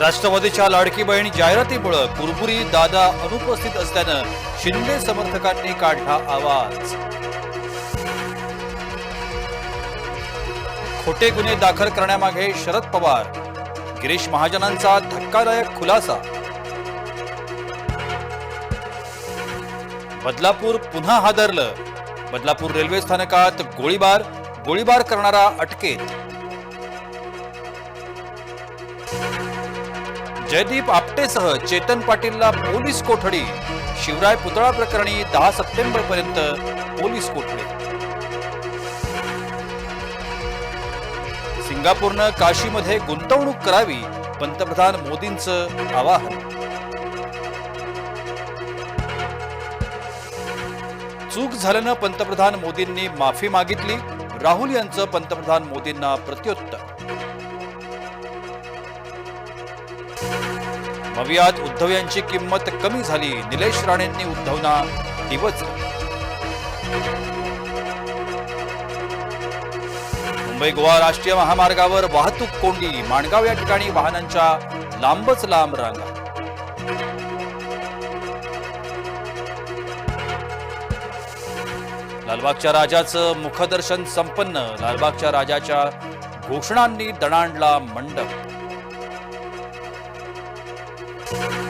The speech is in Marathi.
राष्ट्रवादीच्या लाडकी बहीण जाहिरातीमुळं कुरबुरी दादा अनुपस्थित असल्यानं शिंदे समर्थकांनी काढला आवाज. खोटे गुन्हे दाखल करण्यामागे शरद पवार गिरीश महाजनांचा धक्कादायक खुलासा. बदलापूर पुन्हा हादरलं. बदलापूर रेल्वे स्थानकात गोळीबार गोळीबार करणारा अटकेत. जयदीप आपटेसह चेतन पाटीलला पोलीस कोठडी. शिवराय पुतळा प्रकरणी दहा सप्टेंबर पर्यंत पोलीस कोठडी. सिंगापूरनं काशीमध्ये गुंतवणूक करावी पंतप्रधान मोदींचं आवाहन. चूक झाल्यानं पंतप्रधान मोदींनी माफी मागितली राहुल यांचं पंतप्रधान मोदींना प्रत्युत्तर. भव्यात उद्धव यांची किंमत कमी झाली. निलेश राणेंनी उद्धवना दिवस मुंबई गोवा राष्ट्रीय महामार्गावर वाहतूक कोंडी. माणगाव या ठिकाणी वाहनांच्या लांबच लांब रांगा. लालबागच्या राजाचं मुखदर्शन संपन्न. लालबागच्या राजाच्या घोषणांनी दणाणला मंडप. Thank